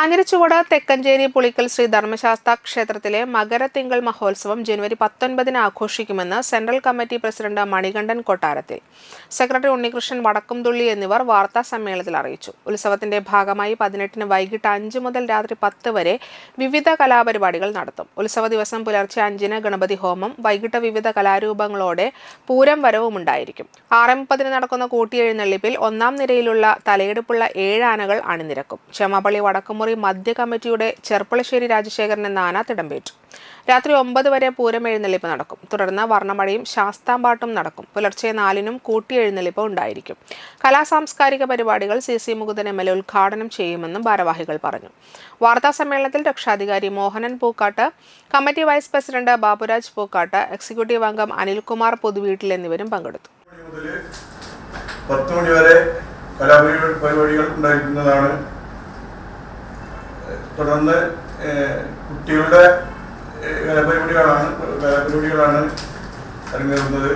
കാഞ്ഞിരച്ചുവട് തെക്കഞ്ചേരി പുളിക്കൽ ശ്രീ ധർമ്മശാസ്ത്ര ക്ഷേത്രത്തിലെ മകരത്തിങ്കൾ മഹോത്സവം ജനുവരി പത്തൊൻപതിന് ആഘോഷിക്കുമെന്ന് central committee president Manikandan Kottarathil. Secretary Unnikrishnan വടക്കുംതുള്ളി എന്നിവർ വാർത്താ സമ്മേളനത്തിൽ അറിയിച്ചു. ഉത്സവത്തിന്റെ ഭാഗമായി പതിനെട്ടിന് വൈകിട്ട് അഞ്ച് മുതൽ രാത്രി പത്ത് വരെ വിവിധ കലാപരിപാടികൾ നടത്തും. ഉത്സവ ദിവസം പുലർച്ചെ അഞ്ചിന് ഗണപതി ഹോമം വൈകിട്ട് വിവിധ കലാരൂപങ്ങളോടെ പൂരം വരവും ഉണ്ടായിരിക്കും. ആറ് മുപ്പതിന് നടക്കുന്ന കൂട്ടിയെഴുന്നള്ളിപ്പിൽ ഒന്നാം നിരയിലുള്ള തലയെടുപ്പുള്ള ഏഴ് ആനകൾ അണിനിരക്കും. ക്ഷമാപള്ളി വടക്കുമുറി മധ്യ കമ്മിറ്റിയുടെ ചെർപ്പളശ്ശേരി രാജശേഖരൻ എന്ന ആന തിടമ്പേറ്റു രാത്രി ഒമ്പത് വരെ പൂരം എഴുന്നള്ളിപ്പ് നടക്കും. തുടർന്ന് വർണമഴയും ശാസ്താമ്പാട്ടും നടക്കും. പുലർച്ചെ നാലിനും കൂട്ടി എഴുന്നള്ളിപ്പ് ഉണ്ടായിരിക്കും. കലാസാംസ്കാരിക പരിപാടികൾ C C Mukundan M L A ഉദ്ഘാടനം ചെയ്യുമെന്നും ഭാരവാഹികൾ പറഞ്ഞു. വാർത്താ സമ്മേളനത്തിൽ രക്ഷാധികാരി Mohanan Pookkatt committee vice president Baburaj Pookkatt executive അംഗം അനിൽകുമാർ പൊതുവീട്ടിൽ എന്നിവരും പങ്കെടുത്തു. പത്ത് മണി വരെ കലാപരിപാടികൾ പരിപാടികൾ ഉണ്ടായിരിക്കുന്നതാണ് തുടർന്ന് കുട്ടികളുടെ കലാപരിപാടികളാണ് കലാപരിപാടികളാണ് അരങ്ങേറുന്നത്.